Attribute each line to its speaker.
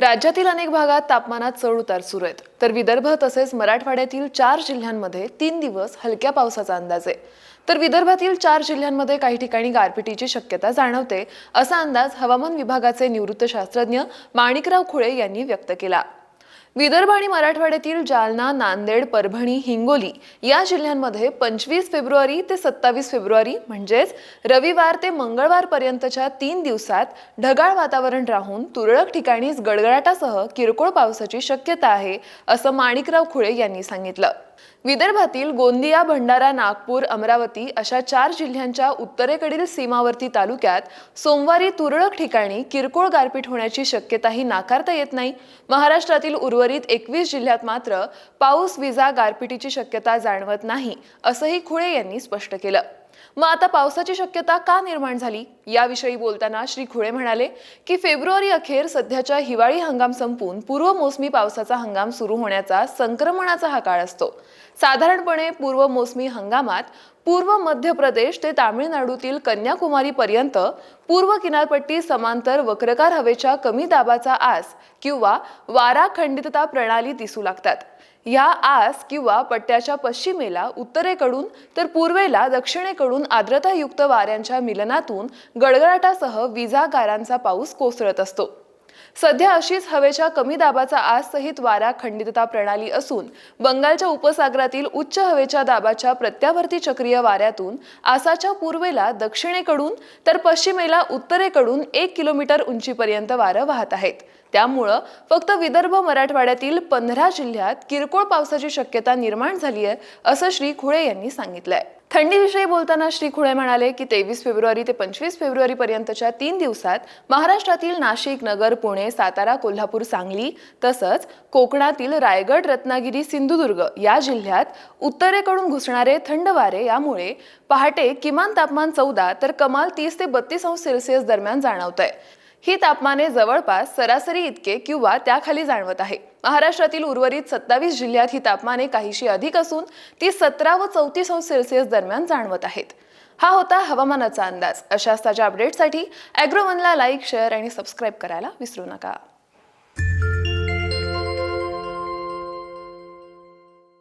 Speaker 1: राज्यातील अनेक भागात तापमानात चढ उतार सुरू आहेत. तर विदर्भ तसेच मराठवाड्यातील चार जिल्ह्यांमध्ये तीन दिवस हलक्या पावसाचा अंदाज आहे. तर विदर्भातील चार जिल्ह्यांमध्ये काही ठिकाणी गारपिटीची शक्यता जाणवते असा अंदाज हवामान विभागाचे निवृत्त शास्त्रज्ञ माणिकराव खुळे यांनी व्यक्त केला. विदर्भ आणि मराठवाड्यातील जालना नांदेड परभणी हिंगोली या जिल्ह्यांमध्ये पंचवीस फेब्रुवारी ते सत्तावीस फेब्रुवारी म्हणजेच रविवार ते मंगळवारपर्यंतच्या तीन दिवसात ढगाळ वातावरण राहून तुरळक ठिकाणीच गडगडाटासह किरकोळ पावसाची शक्यता आहे असं माणिकराव खुळे यांनी सांगितलं. विदर्भातील गोंदिया भंडारा नागपूर अमरावती अशा चार जिल्ह्यांच्या उत्तरेकडील सीमावर्ती तालुक्यात सोमवारी तुरळक ठिकाणी किरकोळ गारपीट होण्याची शक्यताही नाकारता येत नाही. महाराष्ट्रातील उर्वरित एकवीस जिल्ह्यात मात्र पाऊस विजा गारपिटीची शक्यता जाणवत नाही असंही खुळे यांनी स्पष्ट केलं. मग आता पावसाची शक्यता का निर्माण झाली? याविषयी बोलताना श्री खुळे म्हणाले की फेब्रुवारी अखेर सध्याच्या हिवाळी हंगाम संपून पूर्व मोसमी पावसाचा हंगाम सुरू होण्याचा संक्रमणाचा हा काळ असतो. साधारणपणे पूर्व मोसमी हंगामात पूर्व मध्य प्रदेश ते तामिळनाडूतील कन्याकुमारी पर्यंत पूर्व किनारपट्टी समांतर वक्रकार हवेच्या कमी दाबाचा आस किंवा वारा खंडितता प्रणाली दिसू लागतात. या आस किंवा पट्ट्याच्या पश्चिमेला उत्तरेकडून तर पूर्वेला दक्षिणेकडून आर्द्रतायुक्त वाऱ्यांच्या मिलनातून गडगडाटासह विजा गारांचा पाऊस कोसळत असतो. सध्या अशीच हवेच्या कमी दाबाचा आज सहित वारा खंडितता प्रणाली असून बंगालच्या उपसागरातील उच्च हवेच्या दाबाच्या प्रत्यावर्ती चक्रीय वाऱ्यातून आसाच्या पूर्वेला दक्षिणेकडून तर पश्चिमेला उत्तरेकडून एक किलोमीटर उंचीपर्यंत वारं वाहत आहेत. त्यामुळं फक्त विदर्भ मराठवाड्यातील पंधरा जिल्ह्यात किरकोळ पावसाची शक्यता निर्माण झाली आहे असं श्री खुळे यांनी सांगितलंय. थंडीविषयी बोलताना श्री खुळे म्हणाले की तेवीस फेब्रुवारी ते पंचवीस फेब्रुवारी पर्यंतच्या तीन दिवसात महाराष्ट्रातील नाशिक नगर पुणे सातारा कोल्हापूर सांगली तसंच कोकणातील रायगड रत्नागिरी सिंधुदुर्ग या जिल्ह्यात उत्तरेकडून घुसणारे थंड वारे यामुळे पहाटे किमान तापमान चौदा तर कमाल तीस ते बत्तीस अंश सेल्सिअस दरम्यान जाणवत आहे ही तापमाने जवळपास सरासरी इतके किंवा त्याखाली जाणवत आहे. महाराष्ट्रातील उर्वरित सत्तावीस जिल्ह्यात ही तापमाने काहीशी अधिक असून ती सतरा व चौतीस अंश सेल्सिअस दरम्यान जाणवत आहेत. हा होता हवामानाचा अंदाज. अशाच ताज्या अपडेटसाठी ॲग्रोवनला लाईक शेअर आणि सबस्क्राईब करायला विसरू नका.